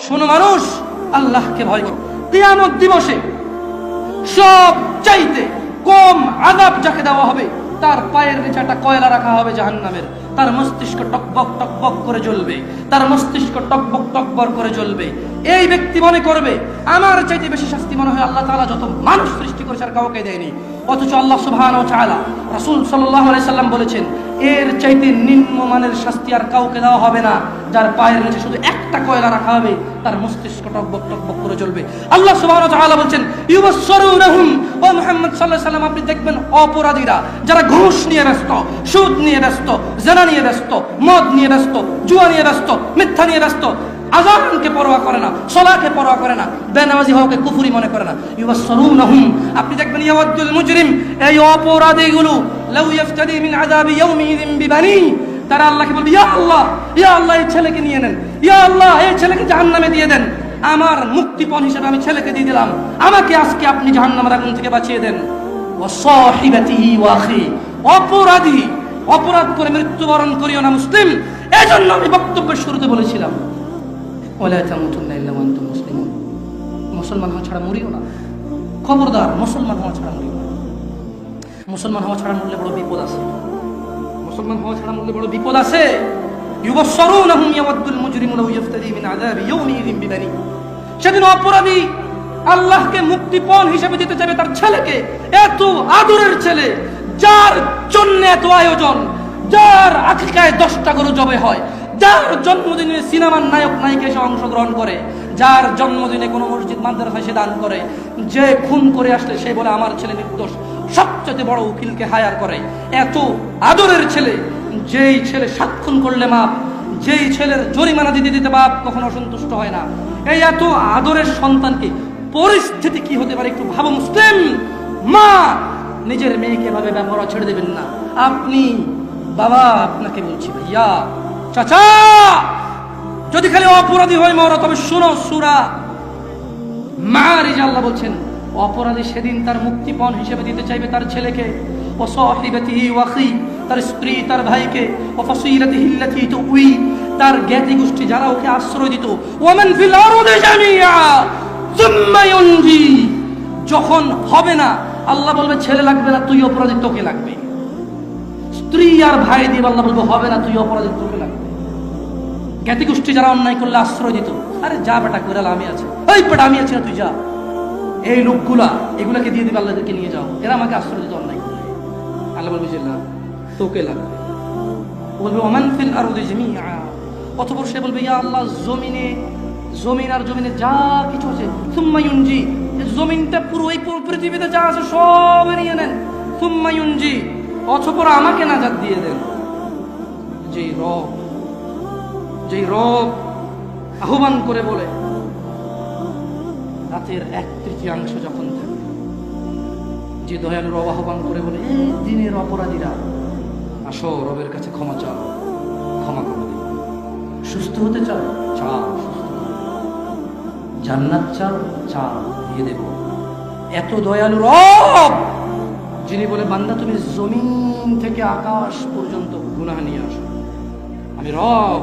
শোনো মানুষ, আল্লাহকে ভয় করো। কিয়ামত দিবসে সব চাইতে কম আদাব যাকে দেওয়া হবে, তার পায়ের নিচে একটা কয়লা রাখা হবে জাহান্নামের। তার মস্তিষ্ক টকবক টকবক করে জ্বলবে। তার মস্তিষ্ক টকবক টকবর করে জ্বলবে। এই ব্যক্তি মনে করবে, আমার চাইতে বেশি শাস্তি মনে হয় আল্লাহ তাআলা যত মানুষ সৃষ্টি করেছে আর কাউকে দেয়নি। অথচ আল্লাহ সুবহানাহু ওয়া তাআলা, রাসূল সাল্লাল্লাহু আলাইহি সাল্লাম বলেছেন, এর চাইতে নিম্নমানের শাস্তি আর কাউকে দেওয়া হবে না, যার পায়ের নিচে শুধু একটা কয়লা রাখা হবে, তার মস্তিষ্ক টকবক টকবক করে চলবে। আল্লাহ তাআলা বলছেন, ইউবাসসিরুনহুম, ও মুহাম্মদ আলাইহি সাল্লাম, আপনি দেখবেন অপরাধীরা, যারা ঘুষ নিয়ে ব্যস্ত, সুদ নিয়ে ব্যস্ত, জেনা নিয়ে ব্যস্ত, মদ নিয়ে ব্যস্ত, জুয়া নিয়ে ব্যস্ত, মিথ্যা নিয়ে ব্যস্ত আজানকে পরোয়া করে না, সলাকে পরোয়া করে না, বেনামাজি হওয়াকে কুফুরি মনে করে না। ইউবাসসিরুনহুম আপনি দেখবেন ইয়াওয়াদ্দুল মুজরিম, এই অপরাধীগুলো, লাউ ইফতাদি মিন আযাবি ইয়াউমিযিন বিবানি, তারা আল্লাহকে বলবে, ইয়া আল্লাহ ইয়া আল্লাহ, এই ছেলেকে নিয়ে নেন, ইয়া আল্লাহ, এই ছেলেকে জাহান্নামে দিয়ে দেন, আমার মুক্তিপণ হিসেবে আমি ছেলেকে দিয়ে দিলাম, আমাকে আজকে আপনি জাহান্নামের আগুন থেকে বাঁচিয়ে দেন। ওয়া সাহিবাতিহি ওয়া অপরাধী, অপরাধ করে মৃত্যুবরণ করিও না মুসলিম, এজন্য আমি বক্তব্যের শুরুতে বলেছিলাম ওয়ালা তামুতুন্না ইল্লা ওয়া মুসলিমুন মুসলমান হওয়া ছাড়া মরিও না। খবরদার মুসলমান হওয়া ছাড়া মরিও না। মুসলমান হওয়া ছাড়া মরলে বড় বিপদ আছে। মুসলমান হওয়া ছাড়া মরলে বড় বিপদ আছে। ইউবসসিরুনহুম ইয়াওয়াদ্দুল মুজরিমু লাউ ইফতাদি মিন আযাবি ইয়াউমিযিন বিবানি। সেদিন অপরাধী আল্লাহকে মুক্তিপণ হিসেবে দিতে চাইবে তার ছেলেকে। এত আদরের ছেলে, যার জন্য এত আয়োজন, যার আকিকায় দশটা গরু জবে হয়। যার জন্মদিনে সিনেমার নায়ক নায়িকা এসে অংশগ্রহণ করে, যার জন্মদিনে কোনো মসজিদ মাদ্রাসায় সে দান করে, যে খুন করে আসলে সে বলে, আমার ছেলে নির্দোষ। সবচেয়ে বড় উকিলকে হায়ার করে। এত আদরের ছেলে, যেই ছেলে সাত খুন করলে মাপ, যেই ছেলের জরিমানা দিতে দিতে বাপ কখনো অসন্তুষ্ট হয় না। এই এত আদরের সন্তানকে পরিস্থিতি কি হতে পারে একটু ভাবো মুসলিম? মা, নিজের মেয়েকে এভাবে ব্যবহার ছেড়ে দেবেন না। আপনি, বাবা, আপনাকে বলছি ভাইয়া চাচা! যদি খালি অপরাধী হয় মরো, তবে শোনো, সুরা মারিজ আল্লাহ বলছেন, অপরাধী সেদিন তার মুক্তিপণ হিসেবে দিতে চাইবে তার ছেলেকে। ও সাহিবাতিহি ওয়াখি তার স্ত্রী, তার ভাইকে। ও ফাসিলাতিহি আল্লাতী তুই তার জ্ঞাতি গোষ্ঠী যারা ওকে আশ্রয় দিত। ওয়ামান ফিল আরদি জামিয়া সুম্মা যখন হবে না, আল্লাহ বলবে, ছেলে লাগবে না, তুই অপরাধী, তোকে লাগবে। স্ত্রী আর ভাই দিয়ে আল্লাহ বলব, হবে না, তুই অপরাধী তোকে লাগবে? জ্ঞাতি গোষ্ঠী যারা অন্যায় করলে আশ্রয় দিত, আরে যা বেটা করে আমি আছে। ওই বেটা, আমি আছি না, তুই যা। এই লোকগুলা, এগুলাকে দিয়ে দিবে, আল্লাহদেরকে নিয়ে যাও। এরা আমাকে আশ্রয় দিত অন্যায় করলে আল্লাহ বলবে, যে না, তোকে লাগবে। বলবে, ওমান ফিল আরদি জামিআ। অতঃপর সে বলবে, ইয়া আল্লাহ, জমিনে, জমিন আর জমিনে যা কিছু আছে, সুম্মা ইউনজি, এই জমিনটা পুরো এই পৃথিবীতে যা আছে সব নিয়ে নেন। সুম্মা অতঃপর আমাকে নাজাত দিয়ে দেন। যেই রব যেই রব আহ্বান করে বলে, রাতের এক তৃতীয়াংশ যখন থাকে, যে দয়ালু রব আহ্বান করে বলে, এই দিনের অপরাধীরা, আসো রবের কাছে ক্ষমা চাও, ক্ষমা করে দিন সুস্থ হতে চাও চাও সুস্থ জান্নাত চাও চাও, দিয়ে দেব। এত দয়ালু রব যিনি বলে, বান্দা, তুমি জমিন থেকে আকাশ পর্যন্ত গুনাহ নিয়ে আসো। আমি রব,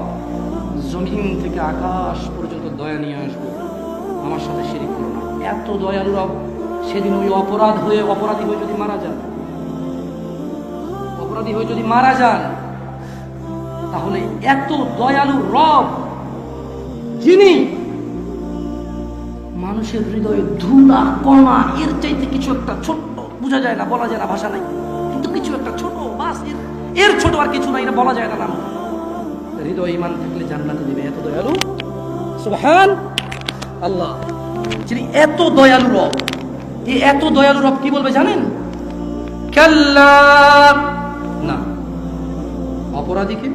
জমিন থেকে আকাশ পর্যন্ত দয়া নিয়ে আসব। আমার সাথে শিরিক করো না। এত দয়ালু রব, সেদিন ওই অপরাধ হয়ে, অপরাধী হয়ে যদি মারা যান, অপরাধী হয়ে যদি মারা যান, তাহলে এত দয়ালু রব, যিনি মানুষের হৃদয়ে ধুলা কণা এর চাইতে কিছু একটা ছোট্ট বোঝা যায় না, বলা যায় না, ভাষা নাই। কিন্তু কিছু একটা ছোট, বাস, এর ছোট আর কিছু নাই এটা বলা যায় না নাম। হৃদয়, ইমান থাকলে জান্নাতে দিবে এত দয়ালু? সুবহান আল্লাহ। যিনি এত দয়ালু রব, এই এত দয়ালু রব কি বলবে জানেন? না। অপরাধীকে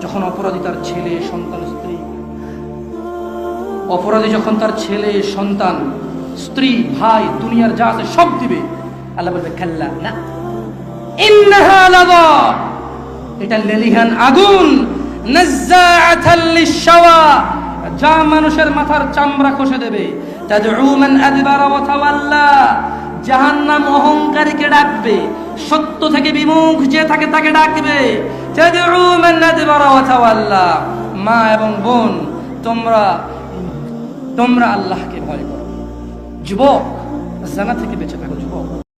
যখন অপরাধী তার ছেলে, সন্তান, স্ত্রী। অপরাধী যখন তার ছেলে, সন্তান, স্ত্রী, ভাই, দুনিয়ার যা আছে সব দিবে। আল্লাহ বলবে কাল্লা না। এটা লেলিহান আগুন। যা মানুষের মাথার চামড়া খসে দেবে। তাওয়াল্লা। জাহান্নাম অহংকারীকে ডাকবে। সত্য থেকে বিমুখ যে থাকে তাকে ডাকবে। মা এবং বোন, তোমরা তোমরা আল্লাহকে ভয় করো। যুবক, জানা থেকে বেঁচে থাকো, যুবক।